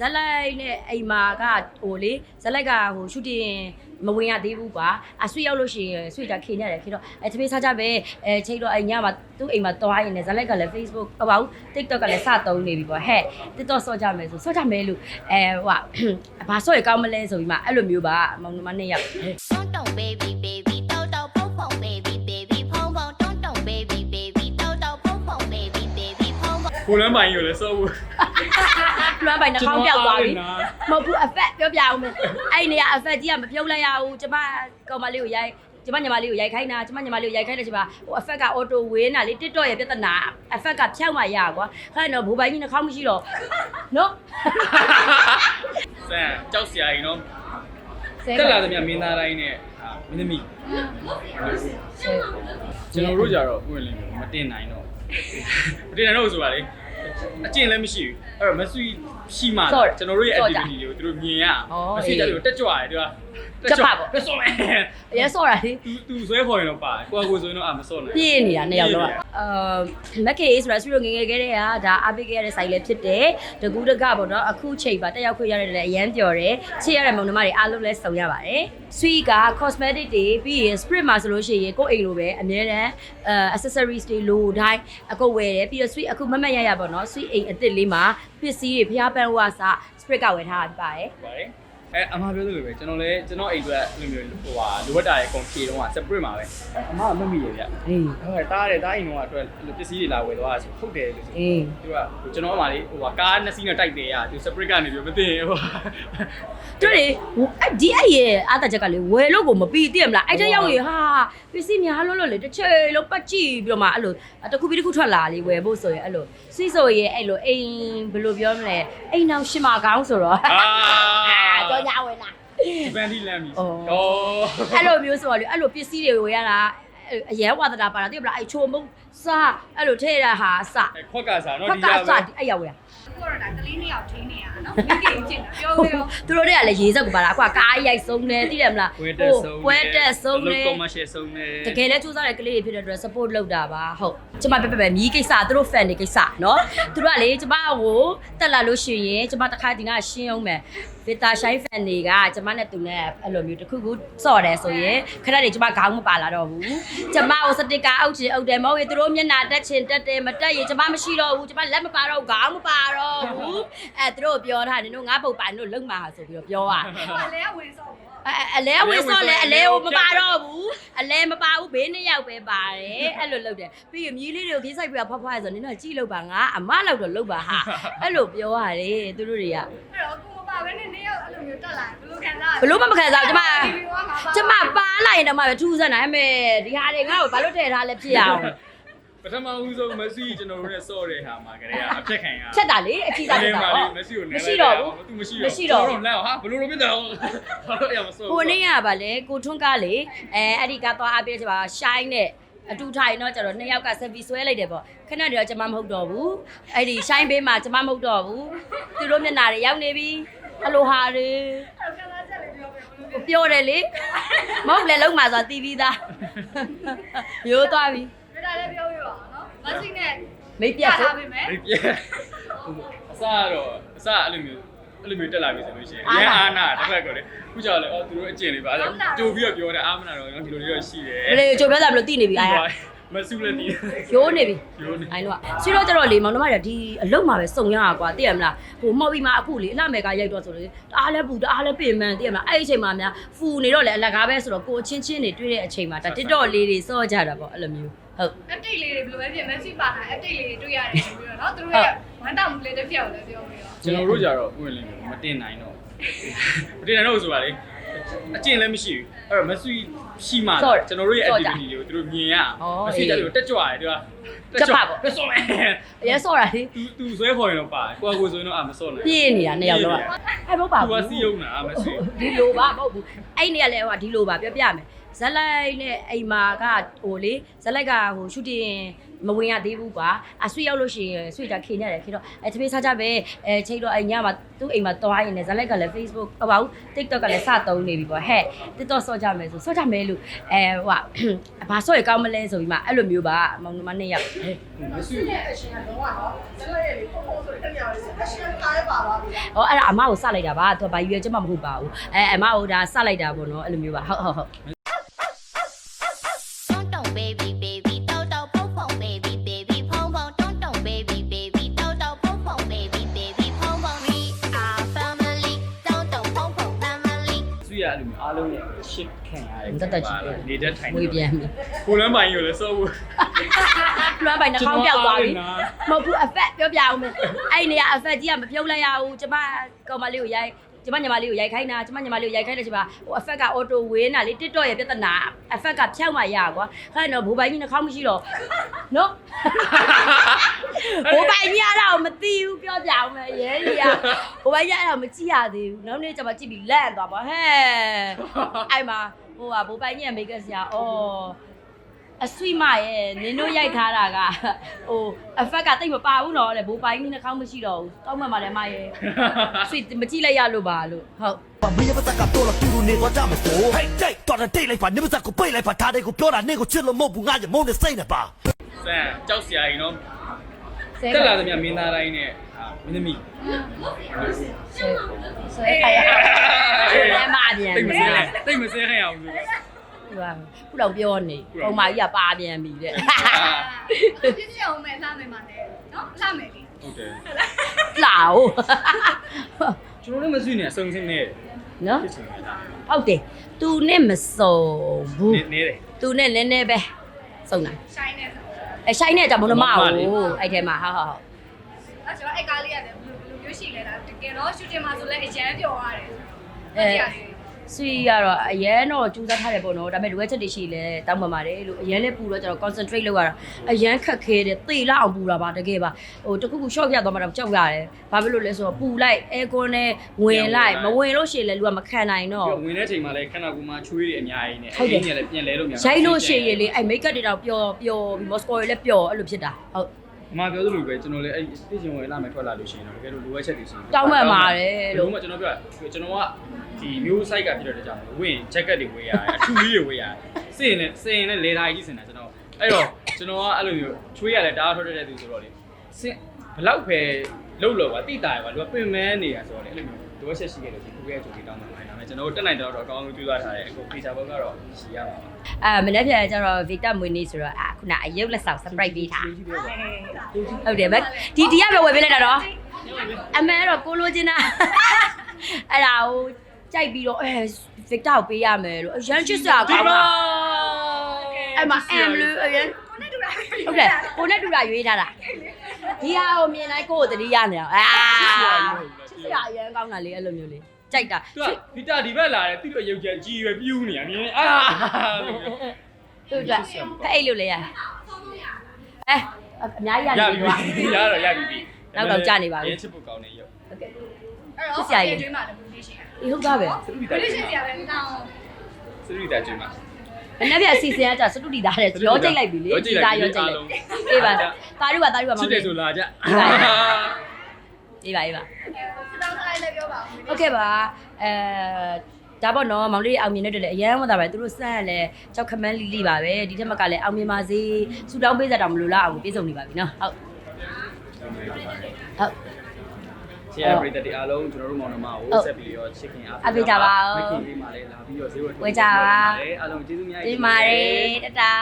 ဇက်လိုက်နဲ့အိမ်မာကဟိုလေဇက်လိုက်ကဟိုရှူတင်မဝင်ရသေးဘူးကွာအဆွေရောက်လို့ရှိရင်ဆွေတာခေနေရတယ်ခေတော့အဲတမေးစားကြပဲအဲချိန်တော့အိမ်ညမှာသူ့အိမ်မှာသွားရင်လည်းဇက်လိုက်ကလည်း Facebook ဟောပါဘူး TikTok ကလည်းစတုံးနေပြီပေါ့ဟဲ့ TikTok ဆော့ကြမယ်ဆိုဆော့ကြမယ်လို့အဲဟိုကဘာဆော့ရကောင်းမလဲဆိုပြီးမှအဲ့လိုမျိုးပါမောင်နှမနဲ့ရောက်ဆော့တုံ baby baby တောက်တောက်ပုံပုံ baby baby ဖုံဖုံတုံတုံ baby baby တောက်တောက်ပုံပုံ baby baby ဖုံဖုံကိုလမ်းမိုင်းရလဲဆော့ဘူး မ်းပိုင်နှာခေါင်းပြောက်သွားပြီကျွန်တော်အားမဟုတ်ဘူး effect ပြောပြအောင်မယ်အဲ့နေရ effect ကြီးကမပြုတ်လိုက်ရဘူးကျမကောင်မလေးကိုရိုက်ကျမညီမလေးကိုရိုက်ခိုင်းတာကျမညီမလေးကိုရိုက်ခိုင်းတဲ့ချိန်မှာဟို effect က auto ဝင်းတာလေ TikTok ရဲ့ပြဿနာ effect ကဖြောက်မှရကွာခိုင်းတော့ဘူပိုင်ကြီးနှာခေါင်းမရှိတော့နော်ဆန်ကြောက်စရာကြီးနော်တက်လာသမျှမင်းသားတိုင်းနဲ့အာမင်းသမီးကျွန်တော်တို့ကြတော့ဝင်လင်းမတင်နိုင်တော့မတင်နိုင်တော့ဆိုပါလေ အကျင့်လည်းမရှိဘူးအဲ့တော့မဆွီရှိမှကျွန်တော်တို့ရဲ့ activity တွေကိုသူတို့မြင်ရမဆွီကြလို့တက်ကြွရတယ်သူက တက်စောမယ်အရဲဆော့တာလေ သူသူဆွဲခေါ်ရင်တော့ပါတယ်ကိုကကိုဆိုရင်တော့အာမစော့နိုင်ပြည့်နေတာနှစ်ယောက်တော့အာမက်ကေဆိုတာဆွေတို့ငယ်ငယ်ကလေးကဒါအားပေးခဲ့ရတဲ့ဆိုင်လည်းဖြစ်တယ်တကူးတကပေါ့နော်အခုချိန်ပါတက်ရောက်ခွင့်ရတဲ့လည်းအရန်ပျော်တယ်ချစ်ရတဲ့မုံနှမတွေအားလုံးလည်းစုံရပါတယ်ဆွီက cosmetic တွေပြီးရင် sprit မှာဆိုလို့ရှိရင်ကိုယ့်အိမ်လိုပဲအများတန်းအဲ accessories တွေလိုတိုင်းအကုန်ဝယ်တယ်ပြီးတော့ swee အခုမမတ်ရရပေါ့နော် swee အိမ်အစ်စ်လေးမှာပစ္စည်းတွေဖျားပန်းဝါစ sprit ကဝယ်ထားတာပါတယ် ပါတယ် အဲအမပြောသလိုပဲကျွန်တော်လည်းကျွန်တော်အိမ်အတွက်အဲ့လိုမျိုးဟိုဟာလိုအပ်တာရဲ့အကုန်ဖြည့်တော့ separate မှာပဲအမကမမိရဗျအေးဟုတ်တယ်တားတယ်တားအိမ်တော့အတွက်ပစ္စည်းတွေလာဝယ်သွားဆိုဟုတ်တယ်လို့ဆိုအေးသူကကျွန်တော်အမလေးဟိုဟာကားနှစ်စီးနဲ့တိုက်တယ်ရသူ separate ကနေပြီးမသိဟိုတို့လေအဲ့ဒီအဲ့ရဲ့အားတချက်ကလေဝယ်လို့ကိုမပြီးသိရမလားအဲ့တဲ့ရောက်ရေဟာပစ္စည်းများလွတ်လွတ်လေတစ်ချိန်လုံးပတ်ကြည့်ပြီးတော့မှအဲ့လိုတစ်ခုပြီးတစ်ခုထွက်လာလေဝယ်ဖို့ဆိုရင်အဲ့လိုစီးဆိုရင်အဲ့လိုအိမ်ဘယ်လိုပြောမလဲအိမ်နောက်ရှင်းမကောင်းဆိုတော့အာကြောညာဝယ်လာဒီပန်ဒီလမ်းပြီအော်ဩအဲ့လိုမျိုးဆိုတော့လေအဲ့လိုပစ္စည်းတွေဝယ်ရတာအရဲဝါသတာပါတာသိမလားအဲ့ချိုမုံစားအဲ့လိုထည့်ရတာဟာစခွက်ကစားနော်ဖက်ဒီကရစပဲအဲ့ရောက်ဝယ်ကိုရတာကလေးနှစ်ယောက်ထင်းနေရတာနော်မိခင်ကျင့်တာပြောပြောသူတို့တွေကလည်းရေးစက်ကိုပါလားအခုကကားရိုက်ဆုံးတယ်သိတယ်မလားပွဲတက်ဆုံးပွဲတက်ဆုံးတယ်ကောမရှယ်ဆုံးတယ်တကယ်လဲစူးစမ်းတဲ့ကလေးတွေဖြစ်တဲ့အတွက် support လုပ်တာပါဟုတ်ကျမပဲပဲပဲမြီးကိစ္စသူတို့ fan တွေကိစ္စနော်သူတို့ကလေကျမကိုတက်လာလို့ရှိရင်ကျမတစ်ခါဒီကရှင်းအောင်မယ်ဗီတာရှိုင်းဖန်တွေကကျမနဲ့သူနဲ့အဲ့လိုမျိုးတစ်ခုခုစော့တယ်ဆိုရင်ခဏတည်းကျမခေါင်းမပါလာတော့ဘူးကျမကိုစတစ်ကာအုပ်ချင်အုပ်တယ်မဟုတ်ရင်သူတို့မျက်နှာတက်ချင်တက်တယ်မတက်ရင်ကျမမရှိတော့ဘူးကျမလက်မပါတော့ခေါင်းမပါတော့ဘူးအဲသူတို့ပြောထားတယ်တို့ငါပုတ်ပါတို့လုံမှာဆိုပြီးတော့ပြောอ่ะအလဲဝင်စော့ပေါ့အဲအလဲဝင်စော့လဲအလဲကိုမပါတော့ဘူး အလဲမပါဘူးဘေးနှစ်ယောက်ပဲပါတယ်အဲ့လိုလုပ်တယ်ပြီးရင်မြီးလေးတွေကိုခင်းဆိုင်ပြဖွားဖွားဆိုနင်တို့ကြည့်လို့ပါငါအမလောက်တော့လုပ်ပါဟာအဲ့လိုပြောရတယ်သူတို့တွေကအဲ့တော့ကိုမပါဘဲနဲ့နှစ်ယောက်အဲ့လိုမျိုးတက်လာဘယ်လိုခံစားဘလို့မှမခံစားဘူးကျမဒီလိုကငါပါကျမပါလိုက်ရင်တော့မှပဲထူးဆန်းတာအမေဒီဟာတွေငါ့ကိုဘာလို့ထည့်ထားလဲဖြစ်အောင် ပထမဦးဆုံးမက်ဆီကျွန်တော်တို့နဲ့စော့တဲ့ဟာမှာကလေးကအဖြတ်ခံရချက်တာလေအချီစားတချက်ယ်တာမှာဟောမက်ဆီကိုနဲမရှိတော့ဘူးသူမရှိမရှိတော့ဘူးတော့လက်ဟာဘယ်လိုလုပ်ဖြစ်တယ်ဘာလို့အရာမစော့ဟိုနေ့ကပါလေကိုထွန်းကားလေအဲအဲ့ဒီကသွားအားပေးတဲ့ချက်ပါရှိုင်းနဲ့အတူထိုင်တော့ကျတော့နှစ်ယောက်ကဆက်ပြီးဆွဲလိုက်တယ်ပေါ့ခဏတည်းတော့ကျမမဟုတ်တော့ဘူးအဲ့ဒီရှိုင်းဘေးမှာကျမမဟုတ်တော့ဘူးသူတို့မျက်နှာတွေရောက်နေပြီအလိုဟာတွေခံစားချက်လေးပြောပြဘယ်လိုပြောတယ်လေမဟုတ်လေလုံးမှာဆိုတာတီးပြီးသားရိုးသွားပြီပြတာ လည်းပြောပြပါနော်မဆီနဲ့မိတ်ပြတ်ထားဆိုပေးမယ်ဒီပြအစားတော့အစားအဲ့လိုမျိုးအဲ့လိုမျိုးတက်လာပြီဆိုလို့ရှိရင်အရင်အာနာတစ်ဖက်ကလေခုကြောက်လေအော်သူတို့အကျင့်လေးပါအဲ့ကြိုပြီးတော့ပြောတယ်အာမနာတော့ဒီလိုလေးတော့ရှိတယ်ဘယ်လေကြိုပြောတာမလို့တီးနေပြီအားရမဆူလည်းဒီရိုးနေပြီရိုးနေအဲ့တော့ဆွေတော့ကျတော့လေမောင်နှမတွေကဒီအလုံးမှာပဲစုံရတာကွာသိရမလားဟိုမော်ပြီးမှအခုလေအလှမယ်ကရိုက်တော့ဆိုလေတအားလဲပူတအားလဲပြင်မှန်သိရမလားအဲ့ဒီအချိန်မှာများဖူနေတော့လေအလကားပဲဆိုတော့ကိုအချင်းချင်းတွေတွေ့တဲ့အချိန်မှာဒါ TikTok လေးတွေစော့ကြတာပေါ့အဲ့လိုမျိုး ဟုတ်အတိတ်လေးတွေဘယ်လိုပဲဖြစ်မက်ဆီပါလာအတိတ်လေးတွေတွေ့ရတယ်ပြီးတော့နော်သူတို့ရဲ့ဝမ်းတောင်မှုလေးတစ်ဖြောက်လည်းပြောပြတော့ကျွန်တော်တို့ကြတော့ဝင်လင်းမတင်နိုင်တော့မတင်နိုင်တော့ဆိုပါလေအကျင့်လည်းမရှိဘူးအဲ့တော့မဆွီရှိမှကျွန်တော်တို့ရဲ့ activity တွေကိုသူတို့မြင်ရမဆွီကြလို့တက်ကြွရတယ်သူကတက်စော့မယ်အရဲစော့တာလေသူသူဆွဲခေါ်ရင်တော့ပါတယ်ကိုကကိုဆိုရင်တော့အာမစော့နိုင်ပြည့်နေတာနှစ်ယောက်တော့အဲ့မဟုတ်ပါသူဘူးကစီယုံတာအာမဆွီဒီလိုပါမဟုတ်ဘူးအဲ့နေရလဲဟိုဒီလိုပါပြောပြမယ် ဇက်လိုက်နဲ့အိမ်မာကဟိုလေဇက်လိုက်ကဟိုရှူတင်မမဝင်ရသေးဘူးကွာအဆွေရောက်လို့ရှိရင်ဆွေကြခေနေတယ်ခေတော့အဲတပြေးစားကြပဲအဲချိန်တော့အညမှာသူ့အိမ်မှာသွားရင်လည်းဇလက်ကလည်း Facebook ဟောပါဘူး TikTok ကလည်းစသုံးနေပြီပေါ့ဟဲ့ TikTok ဆော့ကြမယ်ဆိုဆော့ကြမယ်လို့အဲဟိုကဘာဆော့ရကောင်းမလဲဆိုပြီးမှအဲ့လိုမျိုးပါမောင်နှမနှစ်ယောက်မဆွေအရှင်ကတော့နော်ဆက်လက်ရည်ပုံပုံဆိုတဲ့ညောင်လေးအရှင်ကားရပါပါဗျာဟောအဲ့ဒါအမကိုစလိုက်တာပါသူကဘာရွယ်ချက်မှမဟုတ်ပါဘူးအဲအမကိုဒါစလိုက်တာပေါ့နော်အဲ့လိုမျိုးပါဟုတ်ဟုတ်ဟုတ် အဲ့လိုမျိုးအားလုံးရဲ့ရှစ်ခံရတယ်နေတဲ့ထိုင်ငွေပြန်ပြီကိုလမ်းပိုင်ကိုလည်းစောဘူးလွမ်းပိုင်နှာခေါင်းပြောက်သွားပြီကျွန်တော်အားမဟုတ်ဘူးအဖက်ပြောပြအောင်မယ်အဲ့နေရအဖက်ကြီးကမပြုတ်လိုက်ရဘူးကျမကောင်မလေးကိုရိုက်ကျမညီမလေးကိုရိုက်ခိုင်းတာကျမညီမလေးကိုရိုက်ခိုင်းတယ်ကျမဟိုအဖက်ကအော်တိုဝင်းတာလေ TikTok ရဲ့ပြဿနာအဖက်ကဖြောက်မှရကွာခါတော့ဘူပိုင်ကြီးနှာခေါင်းမရှိတော့နော် ဘူပိုင်ကြီးအဲ့ဒါကိုမသိဘူးပြောပြအောင်မယ်ရဲကြီးကဘူပိုင်ကြီးအဲ့ဒါကိုမကြည့်ရသေးဘူးနောက်နေ့ကျမကြည့်ပြီးလန့်သွားပါဟဲ့အဲ့မှာဟိုကဘူပိုင်ကြီးရဲ့မိတ်ကဆရာအော်အဆွိမရဲ့နင်တို့ရိုက်ထားတာကဟိုအဖက်ကတိတ်မပါဘူးနော်တဲ့ဘိုးပိုင်းကြီးနှာခေါင်းမရှိတော့ဘူးတောင်းမှမှလည်းမရဲ့ဆွိမကြည့်လိုက်ရလို့ပါလို့ဟုတ်မင်းရပါစကတော့တူတူနေတော့ကြမယ်ဆိုဟဲ့တိတ်တော်တဲ့တိတ်လိုက်ပါနေပါစကိုပိတ်လိုက်ပါဒါတွေကိုပြောတာနေကိုချစ်လို့မဟုတ်ဘူးငါ့ရမုန်းနေစိတ်နေပါဆန်ကြောက်စရာကြီးနော်ဆဲ တက်လာသမျှမင်းသားတိုင်းနဲ့ဟာမင်းသမီးဆဲဆဲခိုင်ရအဲ့မပြန်တိတ်မစဲနဲ့တိတ်မစဲခိုင်းအောင်လို့သူကခုတော့ပြောနေပုံမကြီးကပါပြန်ပြီတဲ့ပြည့်စုံမဲ့လှမယ်မှာနဲ့နော်လှမယ်လေဟုတ်တယ်လာဦးကျွန်တော်လည်းမဆွေနဲ့အစုံစင်းနဲ့နော်ဖြစ်ချင်တာဟုတ်တယ်သူနဲ့မစုံဘူးနေနေတယ်သူနဲ့နည်းနည်းပဲစုံတာရှိုင်းနေဆို အဲဆိုင်နဲ့ကြောင့်မလို့မမဟုမလေးတ်အဲ့ထဲမှာဟုတ်ဟုတ်ဟုတ်အဲ့ကျွန်တော်အဲ့ကားလေးရတယ်ဘယ်လိုဘယ်လိုမျိုးရှိလဲလားတကယ်တော့ရှူတင်မှာဆိုလဲအရန်ပျော်ရတယ်အဲ ဆွေကတော့အရန်တော့ကြိုးစားထားတယ်ပေါ့နော်ဒါပေမဲ့လိုအပ်ချက်တွေရှိလဲတောင်းပန်ပါတယ်လို့အရန်လည်းပူတော့ကျွန်တော် concentrate လုပ်ရတာအရန်ခက်ခဲတယ်သေလောက်အောင်ပူတာပါတကယ်ပါဟိုတခုခု short ရသွားမှတော့ကြောက်ရတယ်ဘာဖြစ်လို့လဲဆိုတော့ပူလိုက် aircon နဲ့ဝင်လိုက်မဝင်လို့ရှိရင်လည်းလူကမခံနိုင်တော့ပြီးဝင်တဲ့ချိန်မှာလည်းခန္ဓာကိုယ်မှာချွေးတွေအများကြီးနဲ့ဟုတ်တယ်ကြီးနဲ့လည်းပြန်လဲလို့များရိုက်လို့ရှိရင်လေအဲ့ make up တွေတော့ပျော်ပျော်ပြီး Moscow တွေလည်းပျော်အဲ့လိုဖြစ်တာဟုတ် အမပြောသလိုပဲကျွန်တော်လည်းအဲ့ပြည့်ချင်ဝင်လာမယ်ထွက်လာလို့ရှိရင်တော့တကယ်လို့လိုအပ်ချက်တွေရှိရင်တောင်းပန်ပါတယ်လို့လို့မှကျွန်တော်ပြောကျွန်တော်ကဒီမျိုး site ကဖြစ်တဲ့ကြောင့်ဝင် jacket တွေဝေးရတယ်အထူကြီးတွေဝေးရတယ်စင်နဲ့စင်နဲ့လေသားကြီးစင်တာကျွန်တော်အဲ့တော့ကျွန်တော်ကအဲ့လိုမျိုးချွေးရတယ်တားထွက်တဲ့သူဆိုတော့လေစင်ဘလောက်ပဲလှုပ်လို့ပါတိတာရပါလူကပင်မနေရဆိုတော့လေအဲ့လိုမျိုးလိုအပ်ချက်ရှိခဲ့လို့ဒီခုရဲ့ကြိုပြီးတောင်းပန် ပါတယ်ဒါပေမဲ့ကျွန်တော်တို့တက်နိုင်တော့တော့အကောင်းဆုံးကြိုးစားထားတယ်အခု feature ဘက်ကတော့ရှိရပါပါအဲမနေ့ပြန်ကျတော့ Vita မွေးနေ့ဆိုတော့အခုနအယုတ်လက်ဆောင် surprise ပေးထားဟုတ်တယ်ဗျဒီဒီကပဲဝယ်ပေးလိုက်တာတော့အမဲတော့ကိုလိုချင်တာအဲ့ဒါကိုကြိုက်ပြီးတော့အဲ Victor ကိုပေးရမယ်လို့အရန်ချစ်စရာကောင်းတာအဲ့မှာ M လို့အရန်ကိုနဲ့တူတာဟုတ်တယ်ကိုနဲ့တူတာရွေးထားတာဒီဟာကိုမြင်လိုက်ကိုကိုတတိယနေအောင်အာချစ်စရာအရန်ကောင်းတာလေအဲ့လိုမျိုးလေး ကြိုက်တာသူကဗီတာဒီဘက်လာတယ်သူ့ရဲ့ရုပ်ချက်ကြီးရွယ်ပြူးနေရမြင်အာသူကဖအိတ်လို့လေရအဲအများကြီးရရနေပြီပြီရတော့ရပြီပြီနောက်တော့ကြာနေပါပြီရဲချစ်ဖို့ကောင်းနေရုပ်ဟုတ်ကဲ့အဲ့တော့ဆရာကြီးကျွေးမှာလည်းဘူးရှိတယ်ဒီဟုတ်သားပဲစတူဒီဘတာယ်လိုရှိစရာပဲတောင်းစတူဒီတာကျွေးမှာအနက်ပြအစီအစဉ်ကကြာစတူဒီသားတဲ့ရောကြိတ်လိုက်ပြီလေရောကြိတ်လိုက်ပြီရောကြိတ်လိုက်အားလုံးအေးပါတာရုပါတာရုပါမောချစ်င်တယ်လေးဆိုလာကြအေးပါအေးပါစတောင်းထားလိုက် ပြောပါဦးဟုတ်ကဲ့ပါအဲဒါပေါ့နော်မောင်လေးအောင်မြင်တဲ့အတွက်လည်းအရန်ဝတ်တာပဲသူတို့စမ်းရလဲကြောက်ခမန်းလီလီပါပဲဒီထက်မကလည်းအောင်မြင်ပါစေဆူတောင်းပေးစတာမလို့လားအောင်ပြေဆုံးနေပါပြီနော်ဟုတ်ဟုတ်ဆရာပရိသတ်တွေအားလုံးကျွန်တော်တို့မောင်နှမကိုဆက်ပြီးရောချစ်ခင်အားအားပေးကြပါဦးမခင်လေးမှာလည်းလာပြီးတော့ဈေးဝယ်ဝယ်ကြပါအားလုံးကျေးဇူးများဒီမာရေတတာ